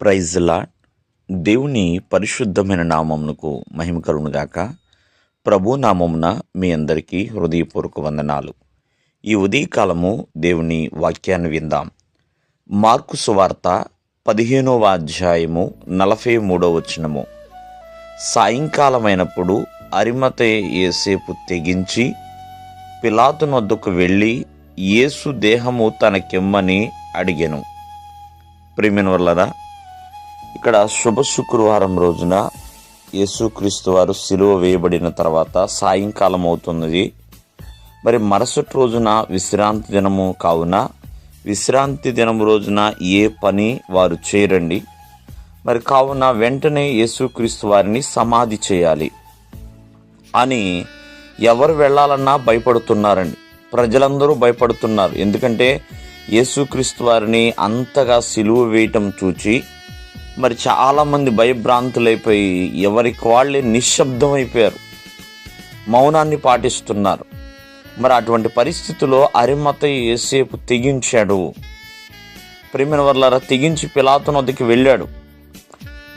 ప్రైజ్లా దేవుని పరిశుద్ధమైన నామమునకు మహిమ కలుగునుగాక ప్రభు నామమున మీ అందరికీ హృదయపూర్వక వందనాలు. ఈ ఉదయకాలము దేవుని వాక్యాన్ని విందాం. మార్కు సువార్త పదిహేనవ అధ్యాయము నలభై మూడవ వచనము. సాయంకాలమైనప్పుడు అరిమతే ఏసేపు తెగించి పిలాతునొద్దకు వెళ్ళి యేసు దేహము తనకిమ్మని అడిగెను. ప్రేమిన వల్లదా ఇక్కడ శుభ శుక్రవారం రోజున యేసుక్రీస్తు వారు సిలువ వేయబడిన తర్వాత సాయంకాలం అవుతున్నది. మరి మరుసటి రోజున విశ్రాంతి దినము కావున విశ్రాంతి దినం రోజున ఏ పని వారు చేయరండి. మరి కావున వెంటనే యేసుక్రీస్తు వారిని సమాధి చేయాలి. అని ఎవరు వెళ్ళాలన్నా భయపడుతున్నారండి. ప్రజలందరూ భయపడుతున్నారు. ఎందుకంటే యేసుక్రీస్తు వారిని అంతగా సిలువ వేయటం చూచి మరి చాలామంది భయభ్రాంతులైపోయి ఎవరికి వాళ్ళే నిశ్శబ్దం అయిపోయారు మౌనాన్ని పాటిస్తున్నారు. మరి అటువంటి పరిస్థితిలో అరిమత ఏసేపు తెగించాడు. ప్రేమిన వర్లారా తెగించి పిలాతున వద్దకి వెళ్ళాడు.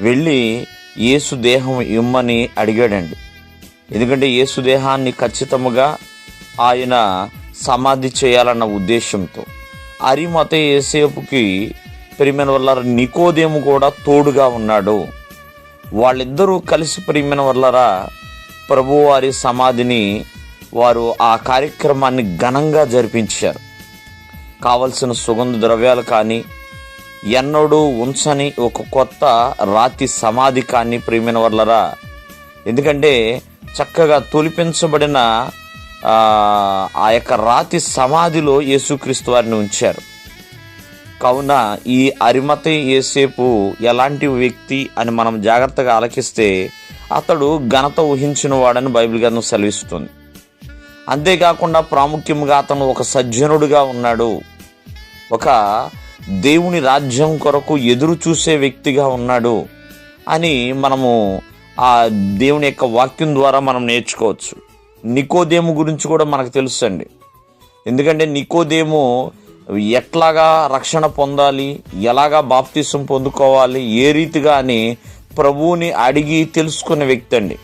వెళ్ళి యేసు దేహం ఇమ్మని అడిగాడండి. ఎందుకంటే యేసు దేహాన్ని ఖచ్చితముగా ఆయన సమాధి చేయాలన్న ఉద్దేశంతో. అరిమత ఏసేపుకి ప్రియమైన వల్ల నికోదేము కూడా తోడుగా ఉన్నాడు. వాళ్ళిద్దరూ కలిసి ప్రియమైన వల్లరా ప్రభువారి సమాధిని వారు ఆ కార్యక్రమాన్ని ఘనంగా జరిపించారు. కావలసిన సుగంధ ద్రవ్యాలు కానీ ఎన్నడూ ఉంచని ఒక కొత్త రాతి సమాధి కానీ ప్రియమైన వల్లరా ఎందుకంటే చక్కగా తొలిపించబడిన ఆ ఆ యొక్క రాతి సమాధిలో యేసుక్రీస్తు వారిని ఉంచారు. కావున ఈ అరిమత ఏసేపు ఎలాంటి వ్యక్తి అని మనం జాగ్రత్తగా ఆలకిస్తే అతడు ఘనత ఊహించిన వాడని బైబిల్ గ్రంథం సెలవిస్తుంది. అంతేకాకుండా ప్రాముఖ్యంగా అతను ఒక సజ్జనుడుగా ఉన్నాడు. ఒక దేవుని రాజ్యం కొరకు ఎదురు చూసే వ్యక్తిగా ఉన్నాడు అని మనము ఆ దేవుని యొక్క వాక్యం ద్వారా మనం నేర్చుకోవచ్చు. నికోదేము గురించి కూడా మనకు తెలుసండి. ఎందుకంటే నికోదేము ఎట్లాగా రక్షణ పొందాలి? ఎలాగా బాప్తిసం పొందుకోవాలి? ఏ రీతిగా అని ప్రభువుని అడిగి తెలుసుకున్న వ్యక్తి అండి.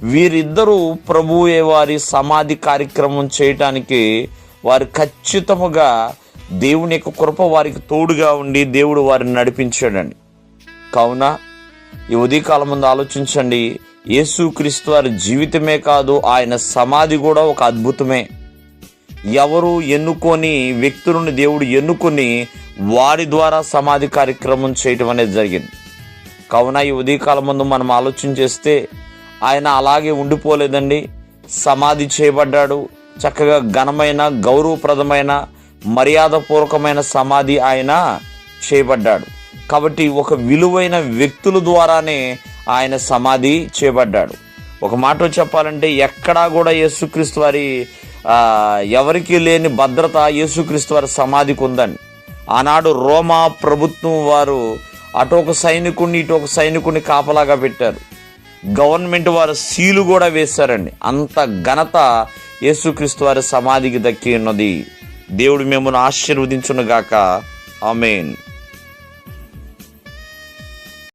వీరిద్దరూ ప్రభువే వారి సమాధి కార్యక్రమం చేయటానికి వారు ఖచ్చితముగా దేవుని యొక్క కృప వారికి తోడుగా ఉండి దేవుడు వారిని నడిపించాడండి. కావున ఈ ఉదయకాలం ముందు ఆలోచించండి. యేసుక్రీస్తు వారి జీవితమే కాదు ఆయన సమాధి కూడా ఒక అద్భుతమే. ఎవరు ఎన్నుకొని వ్యక్తులను దేవుడు ఎన్నుకొని వారి ద్వారా సమాధి కార్యక్రమం చేయటం అనేది జరిగింది. కావున ఈ ఉదయకాలం ముందు మనం ఆలోచన చేస్తే ఆయన అలాగే ఉండిపోలేదండి. సమాధి చేయబడ్డాడు. చక్కగా ఘనమైన గౌరవప్రదమైన మర్యాదపూర్వకమైన సమాధి ఆయన చేయబడ్డాడు. కాబట్టి ఒక విలువైన వ్యక్తుల ద్వారానే ఆయన సమాధి చేయబడ్డాడు. ఒక మాట చెప్పాలంటే ఎక్కడా కూడా యేసుక్రీస్తు వారి ఎవరికీ లేని భద్రత యేసుక్రీస్తు వారి సమాధికి ఉందండి ఆనాడు రోమా ప్రభుత్వం వారు అటు ఒక సైనికుడిని ఇటు ఒక సైనికుడిని కాపలాగా పెట్టారు. గవర్నమెంట్ వారు సీలు కూడా వేశారండి. అంత ఘనత యేసుక్రీస్తు వారి సమాధికి దక్కి ఉన్నది. దేవుడు మిమ్మల్ని ఆశీర్వదించునుగాక. ఆమెన్.